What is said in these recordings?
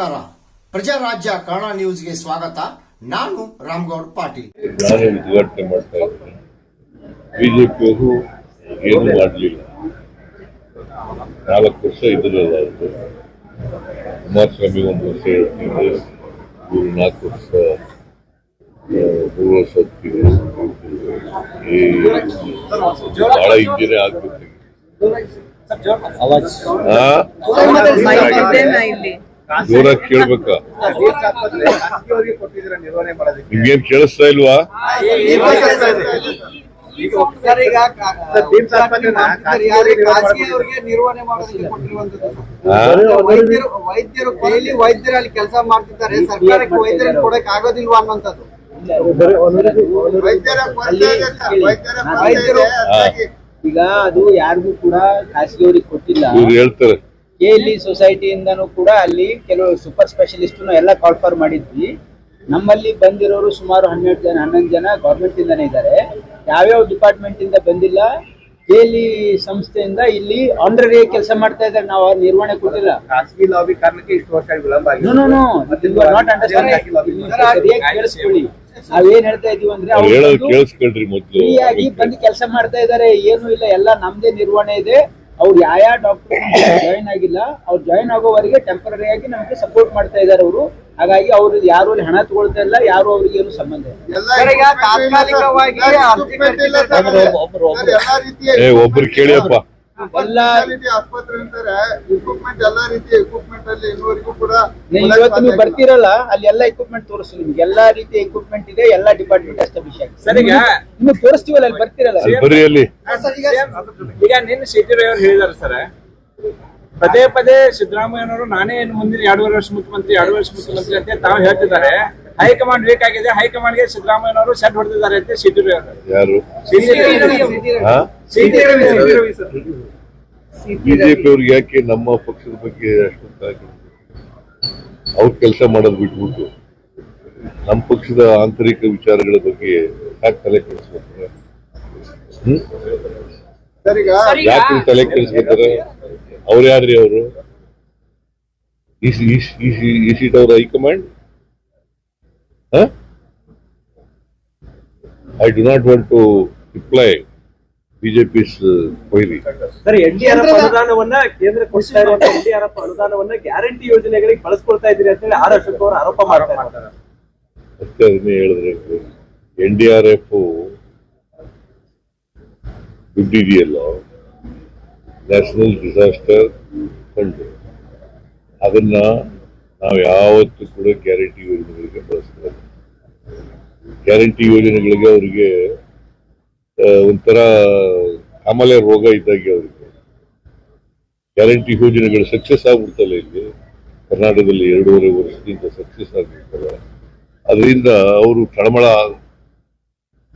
ನಮಸ್ಕಾರ. ಪ್ರಜಾರಾಜ್ಯ ಕನ್ನಡ ನ್ಯೂಸ್ಗೆ ಸ್ವಾಗತ. ನಾನು ರಾಮಗೌಡ ಪಾಟೀಲ್. ನಾನು ಉದ್ಘಾಟನೆ ಮಾಡ್ತಾ ಇದ್ದೇನೆ. ಬಿಜೆಪಿಯವರು ಏನು ಮಾಡಲಿಲ್ಲ. ನಾಲ್ಕು ವರ್ಷ ಇದ್ರಲ್ಲ ಕುಮಾರಸ್ವಾಮಿ ಒಂದು ವರ್ಷ ಹೇಳ್ತಿದ್ರು ಇವರು ನಾಲ್ಕು ವರ್ಷ ಮೂರು ವರ್ಷ. ಈ ಬಹಳ ಇಂಜಿನೇ ಆಗ್ಬೇಕು ಹಾ ಕೇಳ್ಬೇಕ ನಿಮ್ಗೇನ್ ಕೇಳಿಸ್ತಾ ಇಲ್ವಾ ವೈದ್ಯರು ವೈದ್ಯರು ಡೈಲಿ ವೈದ್ಯರು ಅಲ್ಲಿ ಕೆಲಸ ಮಾಡ್ತಿದ್ದಾರೆ ಸರ್ಕಾರಕ್ಕೆ ವೈದ್ಯರಿಗೆ ಕೊಡಕ್ ಆಗೋದಿಲ್ವಾ ಅನ್ನುವಂಥದ್ದು ವೈದ್ಯರ. ವೈದ್ಯರ ಈಗ ಅದು ಯಾರಿಗೂ ಕೂಡ ಖಾಸಗಿಯವರಿಗೆ ಕೊಟ್ಟಿಲ್ಲ ಇವ್ರು ಹೇಳ್ತಾರೆ ಕೆಎಲ್ಇ ಸೊಸೈಟಿಯಿಂದನೂ ಕೂಡ ಅಲ್ಲಿ ಕೆಲವು ಸೂಪರ್ ಸ್ಪೆಷಲಿಸ್ಟ್ ಎಲ್ಲ ಕಾಲ್ಫರ್ ಮಾಡಿದ್ವಿ. ನಮ್ಮಲ್ಲಿ ಬಂದಿರೋರು ಸುಮಾರು ಹನ್ನೆರಡು ಜನ ಹನ್ನೊಂದು ಜನ ಗೌರ್ಮೆಂಟ್ ಇಂದಾನೆ ಇದ್ದಾರೆ. ಯಾವ್ಯಾವ ಡಿಪಾರ್ಟ್ಮೆಂಟ್ ಇಂದ ಬಂದಿಲ್ಲ ಕೆಎಲ್ಇ ಸಂಸ್ಥೆಯಿಂದ ಇಲ್ಲಿ ಆನ್ರರಿ ಕೆಲಸ ಮಾಡ್ತಾ ಇದ್ದಾರೆ. ನಾವು ಅವ್ರ ನಿರ್ವಹಣೆ ಕೊಟ್ಟಿಲ್ಲ. ಖಾಸಗಿ ಲಾಬಿ ಕಾರಣಕ್ಕೆ ಇಷ್ಟು ವರ್ಷ ವಿಳಂಬ no no no not understand ಸರಿಯಾಗಿ ಕೇಳಿಸ್ಕೊಳ್ಳಿ. ನಾವೇನ್ ಹೇಳ್ತಾ ಇದೀವಿ ಅಂದ್ರೆ ಅವ್ರು ಹೇಳೋದು ಬಂದು- ಕೆಲಸ ಮಾಡ್ತಾ ಇದಾರೆ ಏನು ಇಲ್ಲ. ಎಲ್ಲ ನಮ್ದೇ ನಿರ್ವಹಣೆ ಇದೆ. ಅವ್ರು ಯಾವ ಡಾಕ್ಟರ್ ಜಾಯಿನ್ ಆಗಿಲ್ಲ ಅವ್ರು ಜಾಯಿನ್ ಆಗೋವರೆಗೆ ಟೆಂಪರರಿ ಆಗಿ ನಮಗೆ ಸಪೋರ್ಟ್ ಮಾಡ್ತಾ ಇದಾರೆ ಅವರು. ಹಾಗಾಗಿ ಅವರು ಯಾರು ಅಲ್ಲಿ ಹಣ ತಗೊಳ್ತಾ ಇಲ್ಲ ಯಾರು ಅವ್ರಿಗೆ ಏನು ಸಂಬಂಧ ಇಲ್ಲ. ಒಬ್ರು ಕೇಳಿಯಪ್ಪ ಎಲ್ಲ ರೀತಿ ಆಸ್ಪತ್ರೆ ಅಂತಾರೆ ಇಕ್ವಿಪ್ಮೆಂಟ್ ಎಲ್ಲಾ ರೀತಿಯ ಇಕ್ವಿಪ್ಮೆಂಟ್ ಅಲ್ಲಿ ಇನ್ನೂವರೆಗೂ ಕೂಡ ಇವತ್ತು ನೀವು ಬರ್ತೀರಲ್ಲ ಅಲ್ಲಿ ಎಲ್ಲಾ ಇಕ್ವಿಪ್ಮೆಂಟ್ ತೋರಿಸ್ತೀವಿ ನಿಮ್ಗೆ. ಎಲ್ಲಾ ರೀತಿಯ ಇಕ್ವಿಪ್ಮೆಂಟ್ ಇದೆ ಎಲ್ಲಾ ಡಿಪಾರ್ಟ್ಮೆಂಟ್ ಎಸ್ಟಾಬ್ಲಿಷ್ ಆಗಿದೆ. ಸರ್, ಈಗ- ನಿಮ್ಗೆ ತೋರಿಸ್ತೀವಲ್ಲ ಅಲ್ಲಿ ಬರ್ತಿರಲ್ಲ? ಅಲ್ಲಿ ಅಲ್ಲಿ ಈಗ ನಿನ್ನ ಸಿಟಿ ಅವರು ಹೇಳಿದಾರೆ ಸರ್. ಪದೇ ಪದೇ ಸಿದ್ದರಾಮಯ್ಯನವರು ನಾನೇ ಇನ್ನು ಮುಂದಿನ ಎರಡೂವರೆ ವರ್ಷ ಮುಖ್ಯಮಂತ್ರಿ ಎರಡು ವರ್ಷ ಮುಖ್ಯಮಂತ್ರಿ ಅಂತ ತಾವು ಹೇಳ್ತಿದ್ದಾರೆ. ಹೈಕಮಾಂಡ್ ವೀಕ್ ಆಗಿದೆ ಸಿದ್ದರಾಮಯ್ಯ ಅವರು ಸೆಟ್ ಹೊಡೆದಿದ್ದಾರೆ ಅಂತ ಸಿದ್ದರಾಮಯ್ಯ ಅವರು ಯಾರು? ಬಿಜೆಪಿ ಅವ್ರಿಗೆ ಯಾಕೆ ನಮ್ಮ ಪಕ್ಷದ ಬಗ್ಗೆ ಅಷ್ಟೊಂದು ಅವ್ರು ಕೆಲಸ ಮಾಡೋದು ಬಿಟ್ಬಿಟ್ಟು ನಮ್ಮ ಪಕ್ಷದ ಆಂತರಿಕ ವಿಚಾರಗಳ ಬಗ್ಗೆ ಯಾಕೆ ತಲೆ ಕೆಡಿಸ್ಕೊತಾರೆ? ಯಾಕೆ ತಲೆ ಕೆಡಿಸ್ಕೊತಾರೆ? ಅವ್ರು ಯಾರ್ರಿ ಅವರು? ಈ ಸೀಟ್ ಅವ್ರ high command? I do not want to reply BJP's Kohli sir NDRF ಅನುದಾನವನ್ನ ಕೇಂದ್ರ ಕೊಡ್ತಾ ಇರುವಂತ ಎನ್ಡಿಆರ್ಎಫ್ ಅನುದಾನವನ್ನ ಗ್ಯಾರಂಟಿ ಯೋಜನೆಗಳಿಗೆ ಬಳಸ್ಕೊಳ್ತಾ ಇದ್ದೀರಿ ಅಂತ ಹೇಳಿ ಆರ್ ಅಶೋಕ್ ಅವರು ಆರೋಪ ಮಾಡ್ತಾರೆ ಮತ್ತೆ ಅದನ್ನೇ ಹೇಳಿದ್ರೆ ಎನ್ ಡಿ ಆರ್ ಎಫ್ ದುಡ್ಡಿದೆಯಲ್ಲ ನ್ಯಾಷನಲ್ ಡಿಸಾಸ್ಟರ್ ಫಂಡ್. ಅದನ್ನ ನಾವು ಯಾವತ್ತೂ ಕೂಡ ಗ್ಯಾರಂಟಿ ಯೋಜನೆಗಳಿಗೆ ಬಳಸ್ತಾರೆ ಗ್ಯಾರಂಟಿ ಯೋಜನೆಗಳಿಗೆ ಅವರಿಗೆ ಒಂಥರ ಆಮೇಲೆ ರೋಗ ಇದ್ದಾಗೆ ಅವರಿಗೆ. ಗ್ಯಾರಂಟಿ ಯೋಜನೆಗಳು ಸಕ್ಸಸ್ ಆಗ್ಬಿಡ್ತಲ್ಲ ಇಲ್ಲಿ. ಕರ್ನಾಟಕದಲ್ಲಿ ಎರಡೂವರೆ ವರ್ಷದಿಂದ ಸಕ್ಸಸ್ ಆಗಿರ್ತಾರೆ ಅದರಿಂದ ಅವರು ತಳಮಳ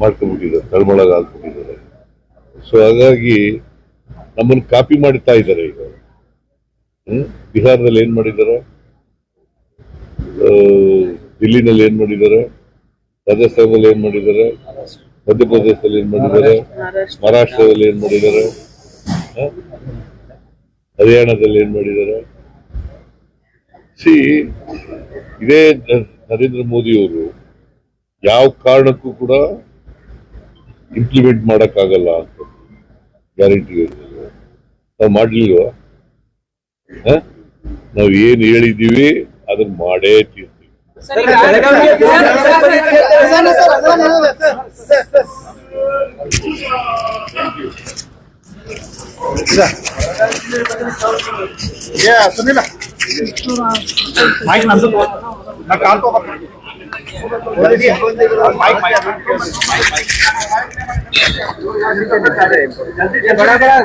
ಮಾಡ್ಕೊಂಡ್ಬಿಟ್ಟಿದ್ದಾರೆ, ತಳಮಳ ಆಗ್ಬಿಟ್ಟಿದ್ದಾರೆ. ಸೊ ಹಾಗಾಗಿ ನಮ್ಮನ್ನು ಕಾಪಿ ಮಾಡ್ತಾ ಇದ್ದಾರೆ ಈಗ? ಬಿಹಾರದಲ್ಲಿ ಏನ್ ಮಾಡಿದ್ದಾರೆ? ದಿಲ್ಲಿನಲ್ಲಿ ಏನ್ ಮಾಡಿದ್ದಾರೆ? ರಾಜಸ್ಥಾನದಲ್ಲಿ ಏನ್ ಮಾಡಿದ್ದಾರೆ? ಮಧ್ಯಪ್ರದೇಶದಲ್ಲಿ ಏನ್ ಮಾಡಿದ್ದಾರೆ? ಮಹಾರಾಷ್ಟ್ರದಲ್ಲಿ ಏನ್ ಮಾಡಿದ್ದಾರೆ? ಹರಿಯಾಣದಲ್ಲಿ ಏನ್ ಮಾಡಿದ್ದಾರೆ? ಸಿ ಇದೇ ನರೇಂದ್ರ ಮೋದಿ ಅವರು ಯಾವ ಕಾರಣಕ್ಕೂ ಕೂಡ ಇಂಪ್ಲಿಮೆಂಟ್ ಮಾಡಕ್ಕಾಗಲ್ಲ ಅಂತ ಗ್ಯಾರಂಟಿ ನಾವು ಮಾಡ್ಲಿಲ್ವಾ? ಹ? ನಾವು ಏನ್ ಹೇಳಿದೀವಿ ಅದನ್ನ ಮಾಡೇ सुनील माइक नंबर ना काल को माइक माइक बड़ा बड़ा